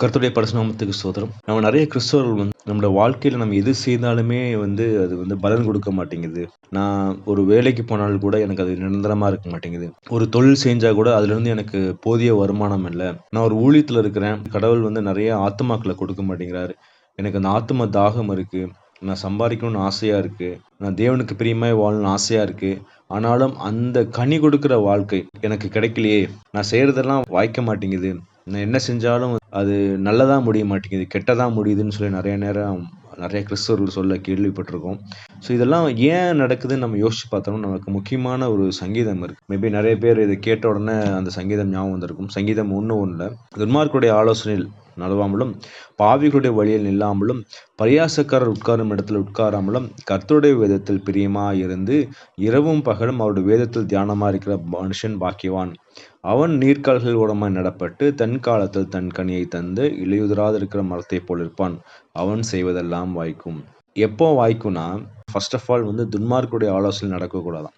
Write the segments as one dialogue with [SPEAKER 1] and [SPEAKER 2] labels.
[SPEAKER 1] கருத்துடைய பரிசுநாமத்துக்கு சோதரம் நம்ம நிறைய கிறிஸ்தவர்கள் வந்து நம்மளோட வாழ்க்கையில் நம்ம எது செய்தாலுமே வந்து அது வந்து பலன் கொடுக்க மாட்டேங்குது. நான் ஒரு வேலைக்கு போனாலும் கூட எனக்கு அது நிரந்தரமாக இருக்க மாட்டேங்குது. ஒரு தொழில் செஞ்சால் கூட அதுலேருந்து எனக்கு போதிய வருமானம் இல்லை. நான் ஒரு ஊழியத்தில் இருக்கிறேன். கடவுள் வந்து நிறைய ஆத்மாக்களை கொடுக்க மாட்டேங்கிறாரு. எனக்கு அந்த ஆத்ம தாகம் இருக்குது நான் சம்பாதிக்கணும்னு ஆசையாக இருக்குது நான் தேவனுக்கு பிரியமாய் வாழணும்னு ஆசையாக இருக்குது ஆனாலும் அந்த கனி கொடுக்குற வாழ்க்கை எனக்கு கிடைக்கலையே. நான் செய்கிறதெல்லாம் வாய்க்க மாட்டேங்குது. நான் என்ன செஞ்சாலும் அது நல்லதாக முடிய மாட்டேங்குது கெட்டதாக முடியுதுன்னு சொல்லி நிறைய நேரம் நிறைய கிறிஸ்தவர்கள் சொல்ல கேள்விப்பட்டிருக்கோம். ஸோ இதெல்லாம் ஏன் நடக்குதுன்னு நம்ம யோசிச்சு பார்த்தோம்னா நமக்கு முக்கியமான ஒரு சங்கீதம் இருக்குது மேபி நிறைய பேர் இதை கேட்ட உடனே அந்த சங்கீதம் ஞாபகம் வந்திருக்கும். சங்கீதம் ஒன்று ஒன்றில் துன்மார்க்குடைய ஆலோசனையில் நழுவாமலும் பாவிகளுடைய வழியில் நில்லாமலும் பரியாசக்காரர் உட்காரும் இடத்தில் உட்காராமலும் கர்த்தருடைய வேதத்தில் பிரியமாக இருந்து இரவும் பகலும் அவருடைய வேதத்தில் தியானமாக இருக்கிற மனுஷன் பாக்கியவான். அவன் நீர்க்கால்கள் ஓரமாய் நடப்பட்டு தன் காலத்தில் தன் கனியை தந்து இலையுதிராது இருக்கிற மரத்தை போல் இருப்பான். அவன் செய்வதெல்லாம் வாய்க்கும். எப்போ வாய்க்கும்னா ஃபர்ஸ்ட் ஆஃப் ஆல் வந்து துன்மார்க்குடைய ஆலோசனை நடக்கக்கூடாதான்.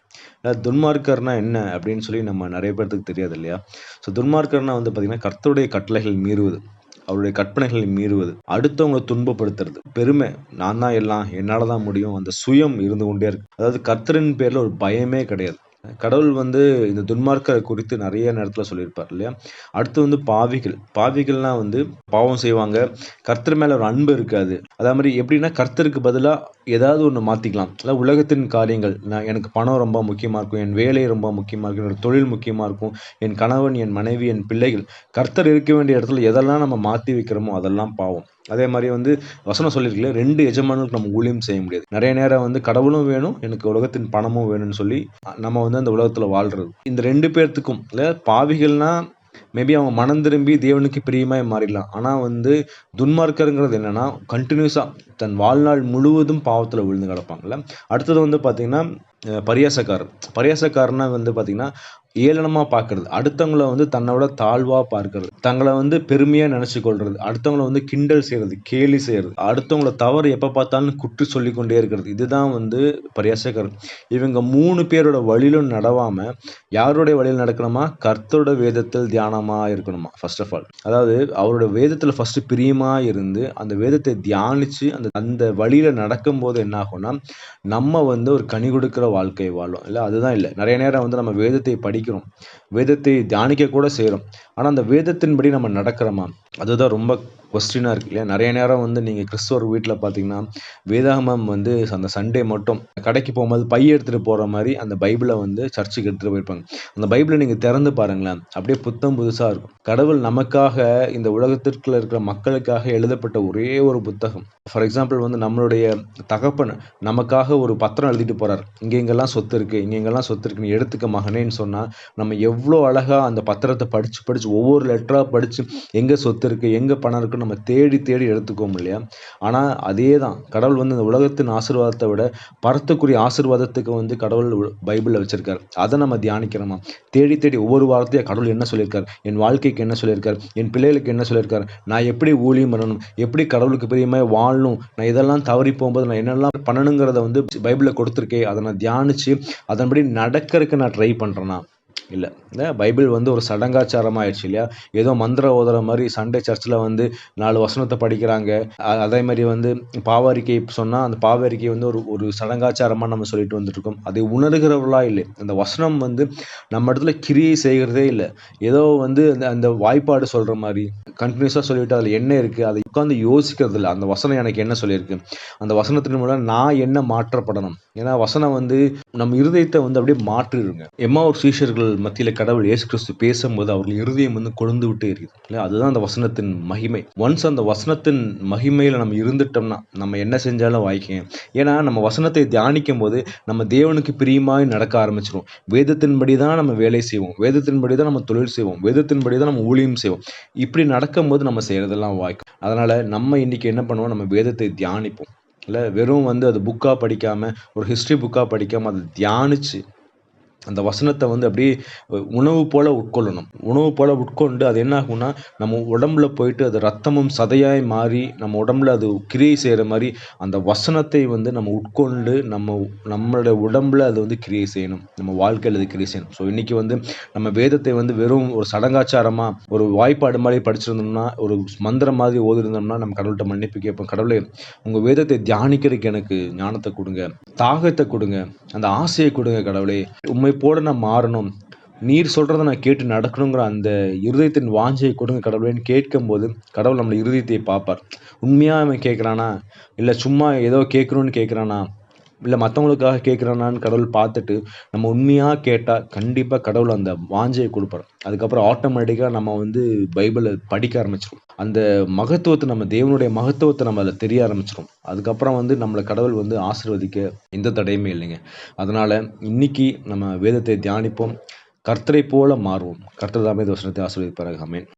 [SPEAKER 1] துன்மார்க்கர்னா என்ன அப்படின்னு சொல்லி நம்ம நிறைய பேர்த்துக்கு தெரியாது இல்லையா? ஸோ துன்மார்க்கர்னா வந்து பார்த்திங்கன்னா கர்த்தருடைய கட்டளைகள் மீறுவது அவருடைய கற்பனைகளை மீறுவது அடுத்தவங்களை துன்பப்படுத்துறது பெருமை நான் தான் எல்லாம் என்னால் தான் முடியும் அந்த சுயம் இருந்து கொண்டே இருக்கு. அதாவது கர்த்தரின் பேரில் ஒரு பயமே கிடையாது. கடவுள் வந்து இந்த துன்மார்க்கரை குறித்து நிறைய நேரத்தில் சொல்லியிருப்பார் இல்லையா? அடுத்து வந்து பாவிகள். பாவிகள்லாம் வந்து பாவம் செய்வாங்க. கர்த்தர் மேலே ஒரு அன்பு இருக்காது. அதே மாதிரி எப்படின்னா கர்த்தருக்கு பதிலாக ஏதாவது ஒன்று மாற்றிக்கலாம் அதாவது உலகத்தின் காரியங்கள். நான் எனக்கு பணம் ரொம்ப முக்கியமாக இருக்கும். என் வேலை ரொம்ப முக்கியமாக இருக்கும். என்னோட தொழில் முக்கியமாக இருக்கும். என் கணவன் என் மனைவி என் பிள்ளைகள். கர்த்தர் இருக்க வேண்டிய இடத்துல எதெல்லாம் நம்ம மாற்றி வைக்கிறோமோ அதெல்லாம் பாவம். அதே மாதிரி வந்து வசனம் சொல்லியிருக்கல ரெண்டு எஜமானுக்கு நம்ம ஊழியம் செய்ய முடியாது. நிறைய நேரம் வந்து கடவுளும் வேணும் எனக்கு உலகத்தின் பணமும் வேணும்னு சொல்லி நம்ம வந்து அந்த உலகத்தில் வாழ்றது. இந்த ரெண்டு பேர்த்துக்கும் இல்லை பாவிகள்னா மேபி அவங்க மனம் திரும்பி தேவனுக்கு பிரியமாய் மாறிடலாம். ஆனால் வந்து துன்மார்க்கருங்கிறது என்னென்னா கண்டினியூஸாக தன் வாழ்நாள் முழுவதும் பாவத்தில் விழுந்து கிடப்பாங்கல்ல. அடுத்தது வந்து பார்த்திங்கன்னா பரியாசக்காரர். பரியாசக்காரனா வந்து பார்த்திங்கன்னா ஏளனமாக பார்க்கறது. அடுத்தவங்கள வந்து தன்னோட தாழ்வாக பார்க்கறது. தங்களை வந்து பெருமையாக நினச்சி கொள்வது அடுத்தவங்கள வந்து கிண்டல் செய்கிறது கேலி செய்கிறது அடுத்தவங்கள தவறு எப்போ பார்த்தாலும் குற்று சொல்லி கொண்டே இருக்கிறது. இதுதான் வந்து பரியாசக்காரர். இவங்க மூணு பேரோட வழியிலும் நடவாமல் யாருடைய வழியில் நடக்கணுமா? கர்த்தரோட வேதத்தில் தியானமாக இருக்கணுமா ஃபர்ஸ்ட் ஆஃப் ஆல் அதாவது அவரோட வேதத்தில் ஃபஸ்ட்டு பிரியமாக இருந்து அந்த வேதத்தை தியானித்து அந்த அந்த வழியில் நடக்கும்போது என்ன ஆகும்னா நம்ம வந்து ஒரு கனி கொடுக்குற வாழ்க்கை வாழும். இல்லை அதுதான் இல்லை. நிறைய நேரம் வந்து நம்ம வேதத்தை படிக்கிறோம். வேதத்தை தியானிக்க கூட செய்கிறோம் ஆனால் அந்த வேதத்தின்படி நம்ம நடக்கிறோமா? அதுதான் ரொம்ப கொஸ்டினாக இருக்கு இல்லையா? நிறைய நேரம் வந்து நீங்கள் கிறிஸ்துவர் வீட்டில் பார்த்தீங்கன்னா வேதாகமம் வந்து அந்த சண்டே மட்டும் கடைக்கு போகும்போது பை எடுத்துகிட்டு போகிற மாதிரி அந்த பைபிளை வந்து சர்ச்சுக்கு எடுத்துகிட்டு போயிருப்பாங்க. அந்த பைபிளை நீங்கள் திறந்து பாருங்களேன். அப்படியே புத்தம் புதுசாக இருக்கும். கடவுள் நமக்காக இந்த உலகத்திற்குள்ள இருக்கிற மக்களுக்காக எழுதப்பட்ட ஒரே ஒரு புத்தகம். ஃபார் எக்ஸாம்பிள் வந்து நம்மளுடைய தகப்பன் நமக்காக ஒரு பத்திரம் எழுதிட்டு போகிறார் இங்கே இங்கெல்லாம் சொத்து இருக்குது இங்கே இங்கெல்லாம் சொத்து இருக்குன்னு எடுத்துக்க மகனேன்னு சொன்னால் நம்ம எவ்வளோ அழகாக அந்த பத்திரத்தை படித்து படித்து ஒவ்வொரு லெட்டராக படித்து எங்கே சொத்து இருக்குது எங்கே பணம் இருக்குன்னு நம்ம தேடி தேடி எடுத்துக்கோம் இல்லையா? ஆனால் அதே தான் கடவுள் வந்து இந்த உலகத்தின் ஆசீர்வாதத்தை விட பரத்துக்குரிய ஆசீர்வாதத்துக்கு வந்து கடவுள் பைபிளில் வச்சிருக்கார். அதை நம்ம தியானிக்கிறோமா? தேடி தேடி ஒவ்வொரு வாரத்தையும் கடவுள் என்ன சொல்லியிருக்கார்? என் வாழ்க்கைக்கு என்ன சொல்லியிருக்கார்? என் பிள்ளைகளுக்கு என்ன சொல்லியிருக்கார்? நான் எப்படி ஊழியம் பண்ணணும்? எப்படி கடவுளுக்கு பிரியமாக வாழணும்? நான் இதெல்லாம் தவறி போகும்போது நான் என்னெல்லாம் பண்ணணுங்கிறத வந்து பைபிளில் கொடுத்துருக்கேன் அதை நான் தியானித்து அதன்படி நடக்கிறதுக்கு நான் ட்ரை பண்ணுறேன்னா இல்லை. இந்த பைபிள் வந்து ஒரு சடங்காச்சாரம் ஆயிடுச்சு இல்லையா? ஏதோ மந்திர ஓதுற மாதிரி சண்டே சர்ச்சில் வந்து நாலு வசனத்தை படிக்கிறாங்க. அதே மாதிரி வந்து பாவரிக்கை சொன்னால் அந்த பாவரிக்கை வந்து ஒரு ஒரு சடங்காச்சாரமாக நம்ம சொல்லிட்டு வந்துட்டுருக்கோம். அதை உணர்கிறவர்களா இல்லை. அந்த வசனம் வந்து நம்ம இடத்துல கிரியை செய்கிறதே இல்லை. ஏதோ வந்து அந்த அந்த வாய்ப்பாடு சொல்கிற மாதிரி கண்டினியூஸாக சொல்லிவிட்டு அதில் என்ன இருக்குது அதை உட்காந்து யோசிக்கிறது இல்லை. அந்த வசனம் எனக்கு என்ன சொல்லியிருக்கு? அந்த வசனத்தின் மூலம் நான் என்ன மாற்றப்படணும்? ஏன்னா வசனம் வந்து நம்ம இருதயத்தை வந்து அப்படியே மாற்றிடுங்க. எம்மா ஒரு சீஷர்கள் மத்தியில் கடவுள் இயேசு கிறிஸ்து பேசும்போது அவர்கள் இருதயம் வந்து கொழுந்து விட்டு எரியுது. இல்லை அதுதான் அந்த வசனத்தின் மகிமை. ஒன்ஸ் அந்த வசனத்தின் மகிமையில் நம்ம இருந்துட்டோம்னா நம்ம என்ன செஞ்சாலும் வாய்க்கும் ஏன்னா நம்ம வசனத்தை தியானிக்கும் போது நம்ம தேவனுக்கு பிரியமாய் நடக்க ஆரம்பிச்சிடும் வேதத்தின்படி தான் நம்ம வேலை செய்வோம். வேதத்தின்படி தான் நம்ம தொழில் செய்வோம். வேதத்தின்படி தான் நம்ம ஊழியம் செய்வோம். இப்படி நடக்கும்போது நம்ம செய்கிறதெல்லாம் வாய்க்கும். அதனால் நம்ம இன்றைக்கி என்ன பண்ணுவோம்? நம்ம வேதத்தை தியானிப்போம். இல்லை வெறும் வந்து அது புக்காக படிக்காமல் ஒரு ஹிஸ்ட்ரி புக்காக படிக்காமல் அதை தியானித்து அந்த வசனத்தை வந்து அப்படியே உணவு போல உட்கொள்ளணும். உணவு போல உட்கொண்டு அது என்ன ஆகும்னா நம்ம உடம்புல போயிட்டு அது ரத்தமும் சதையாய் மாறி நம்ம உடம்புல அது கிரியை செய்கிற மாதிரி அந்த வசனத்தை வந்து நம்ம உட்கொண்டு நம்ம நம்மளுடைய உடம்புல அது வந்து கிரியை செய்யணும். நம்ம வாழ்க்கையில் அது கிரியை செய்யணும். ஸோ இன்றைக்கி வந்து நம்ம வேதத்தை வந்து வெறும் ஒரு சடங்காச்சாரமாக ஒரு வாய்ப்பாடு மாதிரி படிச்சிருந்தோம்னா ஒரு மந்திரம் மாதிரி ஓதிருந்தோம்னா நம்ம கடவுள்கிட்ட மன்னிப்பு கேட்போம். கடவுளே உங்கள் வேதத்தை தியானிக்கிறதுக்கு எனக்கு ஞானத்தை கொடுங்க. தாகத்தை கொடுங்க அந்த ஆசையை கொடுங்க கடவுளே. உண்மை போல நான் மாறணும். நீர் சொல்கிறத நான் கேட்டு நடக்கணுங்கிற அந்த இருதயத்தின் வாஞ்சையை கொடுங்க கடவுளேன்னு கேட்கும்போது கடவுள் நம்மளை இருதயத்தை பார்ப்பார். உண்மையாக அவன் கேட்குறானா? இல்லை சும்மா ஏதோ கேட்கணுன்னு கேட்குறானா? இல்லை மற்றவங்களுக்காக கேட்குறானான்னு கடவுள் பார்த்துட்டு நம்ம உண்மையாக கேட்டால் கண்டிப்பாக கடவுள் அந்த வாஞ்சையை கொடுப்பார். அதுக்கப்புறம் ஆட்டோமேட்டிக்காக நம்ம வந்து பைபிளை படிக்க ஆரம்பிச்சிடும் அந்த மகத்துவத்தை நம்ம தேவனுடைய மகத்துவத்தை நம்ம அதில் தெரிய ஆரம்பிச்சிடும் அதுக்கப்புறம் வந்து நம்மளை கடவுள் வந்து ஆசீர்வதிக்க எந்த தடையுமே இல்லைங்க. அதனால் இன்னைக்கு நம்ம வேதத்தை தியானிப்போம். கர்த்தரை போல மாறுவோம். கர்த்தர் தாமே இந்த வசனத்தை ஆசீர்வதிப்பாராக.